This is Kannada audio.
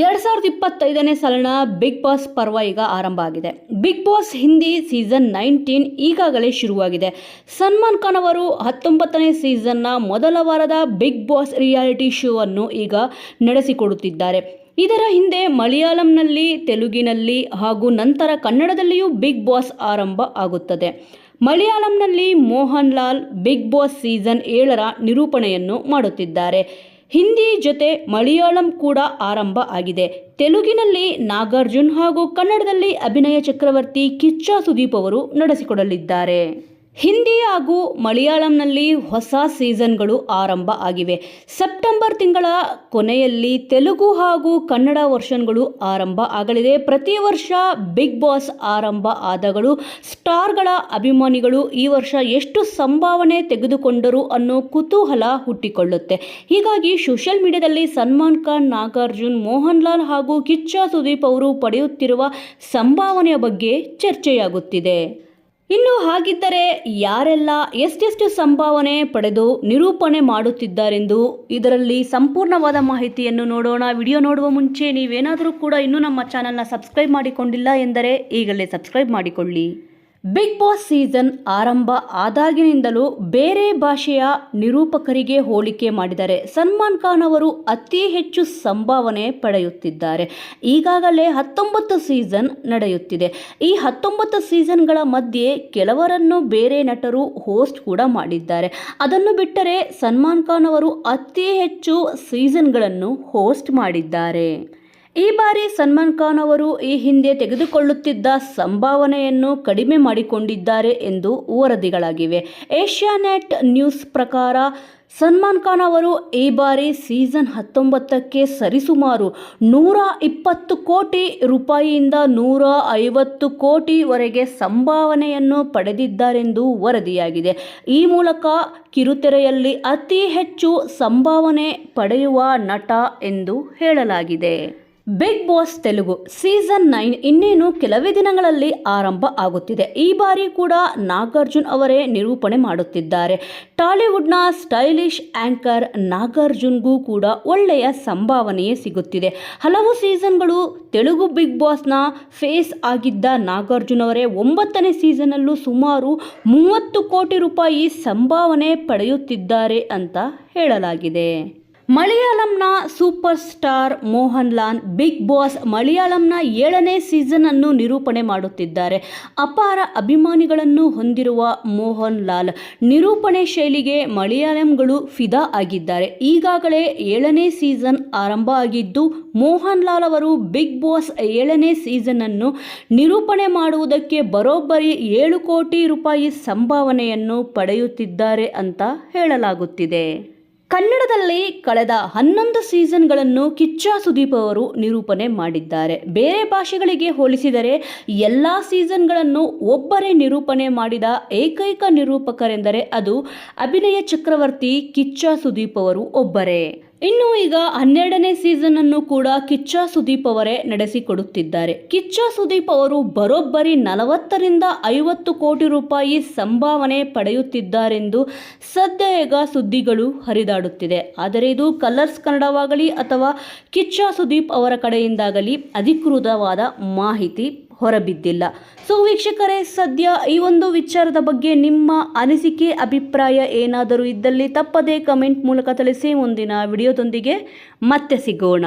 ಎರಡ್ ಸಾವಿರದ ಇಪ್ಪತ್ತೈದನೇ ಸಾಲಿನ ಬಿಗ್ ಬಾಸ್ ಪರ್ವ ಈಗ ಆರಂಭ ಆಗಿದೆ. Bigg Boss Hindi season nineteen ಈಗಾಗಲೇ ಶುರುವಾಗಿದೆ. ಸಲ್ಮಾನ್ ಖಾನ್ ಅವರು ಹತ್ತೊಂಬತ್ತನೇ ಸೀಸನ್ನ ಮೊದಲ ವಾರದ ಬಿಗ್ ಬಾಸ್ ರಿಯಾಲಿಟಿ ಶೋ ಅನ್ನು ಈಗ ನಡೆಸಿಕೊಡುತ್ತಿದ್ದಾರೆ. ಇದರ ಹಿಂದೆ ಮಲಯಾಳಂನಲ್ಲಿ, ತೆಲುಗಿನಲ್ಲಿ ಹಾಗೂ ನಂತರ ಕನ್ನಡದಲ್ಲಿಯೂ ಬಿಗ್ ಬಾಸ್ ಆರಂಭ ಆಗುತ್ತದೆ. ಮಲಯಾಳಂನಲ್ಲಿ Mohan Lal Bigg Boss season ಏಳರ ನಿರೂಪಣೆಯನ್ನು ಮಾಡುತ್ತಿದ್ದಾರೆ. ಹಿಂದಿ ಜೊತೆ ಮಲಯಾಳಂ ಕೂಡ ಆರಂಭ ಆಗಿದೆ. ತೆಲುಗಿನಲ್ಲಿ ನಾಗಾರ್ಜುನ್ ಹಾಗೂ ಕನ್ನಡದಲ್ಲಿ ಅಭಿನಯ ಚಕ್ರವರ್ತಿ ಕಿಚ್ಚ ಸುದೀಪ್ ಅವರು ನಡೆಸಿಕೊಡಲಿದ್ದಾರೆ. ಹಿಂದಿ ಹಾಗೂ ಮಲಯಾಳಂನಲ್ಲಿ ಹೊಸ ಸೀಸನ್ಗಳು ಆರಂಭ ಆಗಿವೆ. ಸೆಪ್ಟೆಂಬರ್ ತಿಂಗಳ ಕೊನೆಯಲ್ಲಿ ತೆಲುಗು ಹಾಗೂ ಕನ್ನಡ ವರ್ಷನ್ಗಳು ಆರಂಭ ಆಗಲಿದೆ. ಪ್ರತಿ ವರ್ಷ ಬಿಗ್ ಬಾಸ್ ಆರಂಭ ಆದಗಳು ಸ್ಟಾರ್ಗಳ ಅಭಿಮಾನಿಗಳು ಈ ವರ್ಷ ಎಷ್ಟು ಸಂಭಾವನೆ ತೆಗೆದುಕೊಂಡರು ಅನ್ನೋ ಕುತೂಹಲ ಹುಟ್ಟಿಕೊಳ್ಳುತ್ತೆ. ಹೀಗಾಗಿ ಸೋಷಿಯಲ್ ಮೀಡಿಯಾದಲ್ಲಿ ಸಲ್ಮಾನ್ ಖಾನ್, ನಾಗಾರ್ಜುನ್ ಮೋಹನ್ ಲಾಲ್ ಹಾಗೂ ಕಿಚ್ಚ ಸುದೀಪ್ ಅವರು ಪಡೆಯುತ್ತಿರುವ ಸಂಭಾವನೆಯ ಬಗ್ಗೆ ಚರ್ಚೆಯಾಗುತ್ತಿದೆ. ಇನ್ನು ಹಾಗಿದ್ದರೆ ಯಾರೆಲ್ಲ ಎಷ್ಟೆಷ್ಟು ಸಂಭಾವನೆ ಪಡೆದು ನಿರೂಪಣೆ ಮಾಡುತ್ತಿದ್ದಾರೆಂದು ಇದರಲ್ಲಿ ಸಂಪೂರ್ಣವಾದ ಮಾಹಿತಿಯನ್ನು ನೋಡೋಣ. ವಿಡಿಯೋ ನೋಡುವ ಮುಂಚೆ ನೀವೇನಾದರೂ ಕೂಡ ಇನ್ನೂ ನಮ್ಮ ಚಾನಲ್ನ ಸಬ್ಸ್ಕ್ರೈಬ್ ಮಾಡಿಕೊಂಡಿಲ್ಲ ಎಂದರೆ ಈಗಲೇ ಸಬ್ಸ್ಕ್ರೈಬ್ ಮಾಡಿಕೊಳ್ಳಿ. ಬಿಗ್ ಬಾಸ್ ಸೀಸನ್ ಆರಂಭ ಆದಾಗಿನಿಂದಲೂ ಬೇರೆ ಭಾಷೆಯ ನಿರೂಪಕರಿಗೆ ಹೋಲಿಕೆ ಮಾಡಿದರೆ ಸಲ್ಮಾನ್ ಖಾನ್ ಅವರು ಅತಿ ಹೆಚ್ಚು ಸಂಭಾವನೆ ಪಡೆಯುತ್ತಿದ್ದಾರೆ. ಈಗಾಗಲೇ ಹತ್ತೊಂಬತ್ತು ಸೀಸನ್ ನಡೆಯುತ್ತಿದೆ. ಈ ಹತ್ತೊಂಬತ್ತು ಸೀಸನ್ಗಳ ಮಧ್ಯೆ ಕೆಲವರನ್ನು ಬೇರೆ ನಟರು ಹೋಸ್ಟ್ ಕೂಡ ಮಾಡಿದ್ದಾರೆ. ಅದನ್ನು ಬಿಟ್ಟರೆ ಸಲ್ಮಾನ್ ಖಾನ್ ಅವರು ಅತಿ ಹೆಚ್ಚು ಸೀಸನ್ಗಳನ್ನು ಹೋಸ್ಟ್ ಮಾಡಿದ್ದಾರೆ. ಈ ಬಾರಿ ಸಲ್ಮಾನ್ ಖಾನ್ ಅವರು ಈ ಹಿಂದೆ ತೆಗೆದುಕೊಳ್ಳುತ್ತಿದ್ದ ಸಂಭಾವನೆಯನ್ನು ಕಡಿಮೆ ಮಾಡಿಕೊಂಡಿದ್ದಾರೆ ಎಂದು ವರದಿಗಳಾಗಿವೆ. ಏಷ್ಯಾನೆಟ್ ನ್ಯೂಸ್ ಪ್ರಕಾರ, ಸಲ್ಮಾನ್ ಖಾನ್ ಅವರು ಈ ಬಾರಿ ಸೀಸನ್ ಹತ್ತೊಂಬತ್ತಕ್ಕೆ ಸರಿಸುಮಾರು ನೂರ ಇಪ್ಪತ್ತು ಕೋಟಿ ರೂಪಾಯಿಯಿಂದ ನೂರ ಐವತ್ತು ಕೋಟಿವರೆಗೆ ಸಂಭಾವನೆಯನ್ನು ಪಡೆದಿದ್ದಾರೆಂದು ವರದಿಯಾಗಿದೆ. ಈ ಮೂಲಕ ಕಿರುತೆರೆಯಲ್ಲಿ ಅತಿ ಹೆಚ್ಚು ಸಂಭಾವನೆ ಪಡೆಯುವ ನಟ ಎಂದು ಹೇಳಲಾಗಿದೆ. Bigg Boss Telugu season nine ಇನ್ನೇನು ಕೆಲವೇ ದಿನಗಳಲ್ಲಿ ಆರಂಭ ಆಗುತ್ತಿದೆ. ಈ ಬಾರಿ ಕೂಡ ನಾಗಾರ್ಜುನ್ ಅವರೇ ನಿರೂಪಣೆ ಮಾಡುತ್ತಿದ್ದಾರೆ. ಟಾಲಿವುಡ್ನ ಸ್ಟೈಲಿಶ್ ಆಂಕರ್ ನಾಗಾರ್ಜುನ್ಗೂ ಕೂಡ ಒಳ್ಳೆಯ ಸಂಭಾವನೆಯೇ ಸಿಗುತ್ತಿದೆ. ಹಲವು ಸೀಸನ್ಗಳು ತೆಲುಗು ಬಿಗ್ ಬಾಸ್ನ ಫೇಸ್ ಆಗಿದ್ದ ನಾಗಾರ್ಜುನ್ ಅವರೇ ಒಂಬತ್ತನೇ ಸೀಸನಲ್ಲೂ ಸುಮಾರು ಮೂವತ್ತು ಕೋಟಿ ರೂಪಾಯಿ ಸಂಭಾವನೆ ಪಡೆಯುತ್ತಿದ್ದಾರೆ ಅಂತ ಹೇಳಲಾಗಿದೆ. ಮಲಯಾಳಂನ super star Mohan Lal Bigg Boss ಮಲಯಾಳಂನ ಏಳನೇ ಸೀಸನ್ ಅನ್ನು ನಿರೂಪಣೆ ಮಾಡುತ್ತಿದ್ದಾರೆ. ಅಪಾರ ಅಭಿಮಾನಿಗಳನ್ನು ಹೊಂದಿರುವ ಮೋಹನ್ ಲಾಲ್ ನಿರೂಪಣೆ ಶೈಲಿಗೆ ಮಲಯಾಳಂಗಳು ಫಿದಾ ಆಗಿದ್ದಾರೆ. ಈಗಾಗಲೇ ಏಳನೇ ಸೀಸನ್ ಆರಂಭ ಆಗಿದ್ದು ಮೋಹನ್ ಲಾಲ್ ಅವರು ಬಿಗ್ ಬಾಸ್ ಏಳನೇ ಸೀಸನ್ ಅನ್ನು ನಿರೂಪಣೆ ಮಾಡುವುದಕ್ಕೆ ಬರೋಬ್ಬರಿ ಏಳು ಕೋಟಿ ರೂಪಾಯಿ ಸಂಭಾವನೆಯನ್ನು ಪಡೆಯುತ್ತಿದ್ದಾರೆ ಅಂತ ಹೇಳಲಾಗುತ್ತಿದೆ. ಕನ್ನಡದಲ್ಲಿ ಕಳೆದ ಹನ್ನೊಂದು ಸೀಸನ್ಗಳನ್ನು ಕಿಚ್ಚ ಸುದೀಪ್ ಅವರು ನಿರೂಪಣೆ ಮಾಡಿದ್ದಾರೆ. ಬೇರೆ ಭಾಷೆಗಳಿಗೆ ಹೋಲಿಸಿದರೆ ಎಲ್ಲ ಸೀಸನ್ಗಳನ್ನು ಒಬ್ಬರೇ ನಿರೂಪಣೆ ಮಾಡಿದ ಏಕೈಕ ನಿರೂಪಕರೆಂದರೆ ಅದು ಅಭಿನಯ ಚಕ್ರವರ್ತಿ ಕಿಚ್ಚ ಸುದೀಪ್ ಅವರು ಒಬ್ಬರೇ. ಇನ್ನು ಈಗ ಹನ್ನೆರಡನೇ ಸೀಸನ್ ಅನ್ನು ಕೂಡ ಕಿಚ್ಚ ಸುದೀಪ್ ಅವರೇ ನಡೆಸಿಕೊಡುತ್ತಿದ್ದಾರೆ. ಕಿಚ್ಚ ಸುದೀಪ್ ಅವರು ಬರೋಬ್ಬರಿ ನಲವತ್ತರಿಂದ ಐವತ್ತು ಕೋಟಿ ರೂಪಾಯಿ ಸಂಭಾವನೆ ಪಡೆಯುತ್ತಿದ್ದಾರೆಂದು ಸದ್ಯ ಈಗ ಸುದ್ದಿಗಳು ಹರಿದಾಡುತ್ತಿದೆ. ಆದರೆ ಇದು ಕಲರ್ಸ್ ಕನ್ನಡವಾಗಲಿ ಅಥವಾ ಕಿಚ್ಚ ಸುದೀಪ್ ಅವರ ಕಡೆಯಿಂದಾಗಲಿ ಅಧಿಕೃತವಾದ ಮಾಹಿತಿ ಹೊರಬಿದ್ದಿಲ್ಲ. ಸೊ ವೀಕ್ಷಕರೇ, ಸದ್ಯ ಈ ಒಂದು ವಿಚಾರದ ಬಗ್ಗೆ ನಿಮ್ಮ ಅನಿಸಿಕೆ, ಅಭಿಪ್ರಾಯ ಏನಾದರೂ ಇದ್ದಲ್ಲಿ ತಪ್ಪದೇ ಕಮೆಂಟ್ ಮೂಲಕ ತಿಳಿಸಿ. ಮುಂದಿನ ವಿಡಿಯೋದೊಂದಿಗೆ ಮತ್ತೆ ಸಿಗೋಣ.